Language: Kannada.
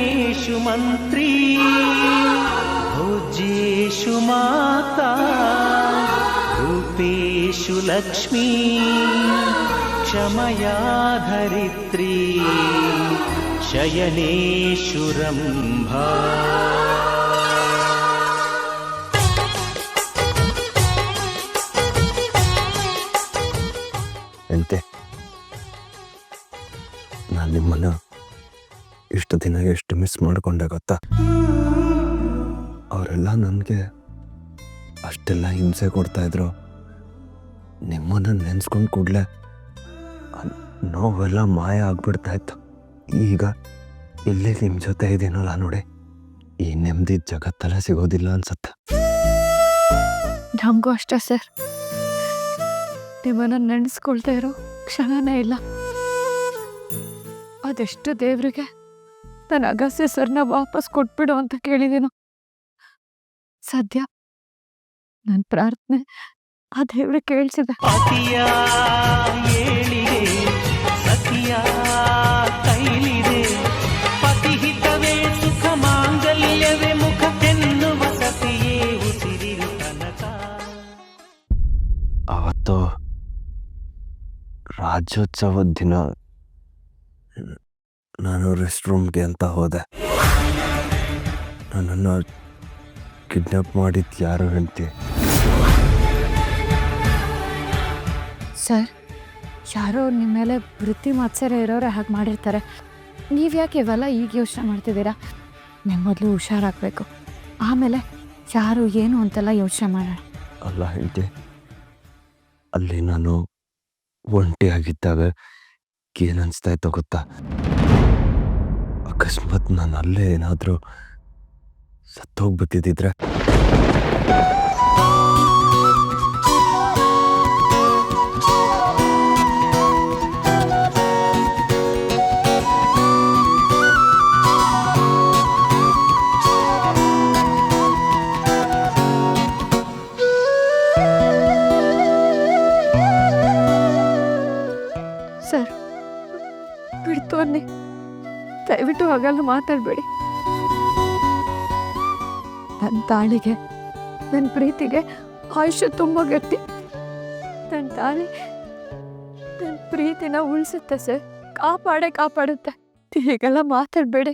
గణేషు మంత్రి. భోజేషు మాత రూపేషు లక్ష్మీ క్షమయా ధరిత్రీ శయనేషు రంభ. అంతే నా నిమ్మను ಇಷ್ಟು ದಿನ ಎಷ್ಟು ಮಿಸ್ ಮಾಡಿಕೊಂಡೆ ಗೊತ್ತಾ? ಅವರೆಲ್ಲ ನನಗೆ ಅಷ್ಟೆಲ್ಲ ಹಿಂಸೆ ಕೊಡ್ತಾ ಇದ್ರು. ನೆನೆಸ್ಕೊಂಡು ಕೂಡಲೇ ನೋವೆಲ್ಲ ಮಾಯ ಆಗ್ಬಿಡ್ತಾ ಇತ್ತು. ಈಗ ಇಲ್ಲಿ ನಿಮ್ಮ ಜೊತೆ ಇದೇನಲ್ಲ ನೋಡಿ, ಈ ನೆಮ್ಮದಿ ಜಗತ್ತಲ್ಲ ಸಿಗೋದಿಲ್ಲ ಅನ್ಸತ್ತೆ. ನಮಗೂ ಅಷ್ಟೇ ಸರ್. ನಿಮ್ಮನ್ನು ನೆನೆಸ್ಕೊಳ್ತಾ ಇರೋ ಕ್ಷಣನೇ ಇಲ್ಲ. ಅದೆಷ್ಟು ದೇವ್ರಿಗೆ ನನ್ನ ಅಗಸ್ಯ ಸರ್ನ ವಾಪಸ್ ಕೊಟ್ಬಿಡು ಅಂತ ಕೇಳಿದೀನು. ಸದ್ಯ ನನ್ನ ಪ್ರಾರ್ಥನೆ ಆ ದೇವ್ರಿಗೆ ಕೇಳಿಸಿದೆ. ಅತಿಯ ಏಳಿಗೆ ಸತಿಯ ಕೈಲಿದೆ. ಪತಿಹಿತವೇ ಸುಖ ಮಾಂಗಲ್ಯವೇ ಮುಖ ಎನ್ನುವ ಸತಿಯೇ ಉಸಿರಿರು ತನಕ. ಅವತ್ತು ರಾಜ್ಯೋತ್ಸವದ ದಿನ ನಾನು ರೆಸ್ಟ್ ರೂಮ್ಗೆ ಅಂತ ಹೋದೆ. ನನ್ನನ್ನು ಕಿಡ್ನಾಪ್ ಮಾಡಿದ್ದು ಯಾರು ಹೇಳ್ತಿ ಸರ್ ಯಾರೋ ನಿಮ್ಮ ಮೇಲೆ ವೃತ್ತಿ ಮಾತ್ಸರ ಇರೋರೆ ಹಾಗೆ ಮಾಡಿರ್ತಾರೆ. ನೀವು ಯಾಕೆ ಇವೆಲ್ಲ ಈಗ ಯೋಚನೆ ಮಾಡ್ತಿದ್ದೀರಾ? ನೀವು ಮೊದಲು ಹುಷಾರಾಗಬೇಕು. ಆಮೇಲೆ ಯಾರು ಏನು ಅಂತೆಲ್ಲ ಯೋಚನೆ ಮಾಡೋಣ. ಅಲ್ಲ ಹೇಳ್ತಿ ಅಲ್ಲಿ ನಾನು ಒಂಟಿಯಾಗಿದ್ದಾಗ ಏನು ಅನಿಸ್ತಾ ಇತ್ತು ಗೊತ್ತಾ? ಅಕಸ್ಮಾತ್ ನಾನು ಅಲ್ಲೇ ಏನಾದರೂ ಸತ್ತೋಗ್ಬಿಟ್ಟಿದ್ದಿದ್ರೆ? ಸರ್ ಬಿಡ್ತು ಅನ್ನಿ. ದಯವಿಟ್ಟು ಹಾಗೆಲ್ಲ ಮಾತಾಡಬೇಡಿ. ನನ್ನ ತಾಳಿಗೆ ನನ್ನ ಪ್ರೀತಿಗೆ ಆಯುಷ್ಯ ತುಂಬ ಗಟ್ಟಿ. ನನ್ನ ತಾಳಿ ನನ್ನ ಪ್ರೀತಿನ ಉಳಿಸುತ್ತೆ ಸರ್. ಕಾಪಾಡೇ ಕಾಪಾಡುತ್ತೆ. ಹೀಗೆಲ್ಲ ಮಾತಾಡಬೇಡಿ.